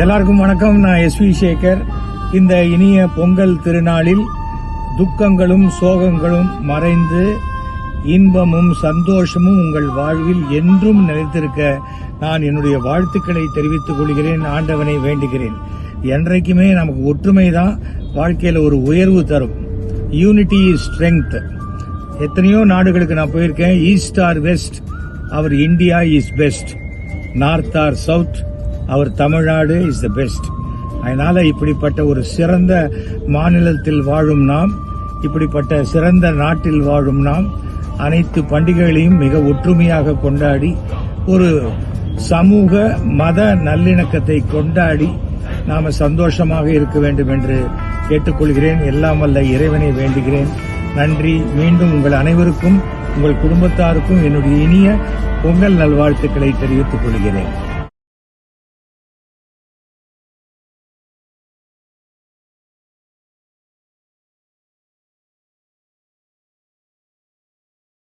எல்லாருக்கும் வணக்கம். நான் எஸ் வி சேகர். இந்த இனிய பொங்கல் திருநாளில் துக்கங்களும் சோகங்களும் மறைந்து இன்பமும் சந்தோஷமும் உங்கள் வாழ்வில் என்றும் நிலைத்திருக்க நான் என்னுடைய வாழ்த்துக்களை தெரிவித்துக் கொள்கிறேன். ஆண்டவனை வேண்டுகிறேன். என்றைக்குமே நமக்கு ஒற்றுமை தான் வாழ்க்கையில ஒரு உயர்வு தரும். யூனிட்டி இஸ் ஸ்ட்ரெங்க் எத்தனையோ நாடுகளுக்கு நான் போயிருக்கேன். East or west our India is best north or south our Tamil Nadu is the best அதனால இப்படிப்பட்ட ஒரு சிறந்த மாநிலத்தில் வாழும் நாம் இப்படிப்பட்ட சிறந்த நாட்டில் வாழும் நாம் அனைத்து பண்டிகைகளையும் மிக ஒற்றுமையாக கொண்டாடி ஒரு சமூக மத நல்லிணக்கத்தை கொண்டாடி நாம சந்தோஷமாக இருக்க வேண்டும் என்று கேட்டுக்கொள்கிறேன். எல்லாம் அல்ல இறைவனை வேண்டுகிறேன். நன்றி. மீண்டும் உங்கள் அனைவருக்கும் உங்கள் குடும்பத்தாருக்கும் என்னுடைய இனிய பொங்கல் நல்வாழ்த்துக்களை தெரிவித்துக் கொள்கிறேன்.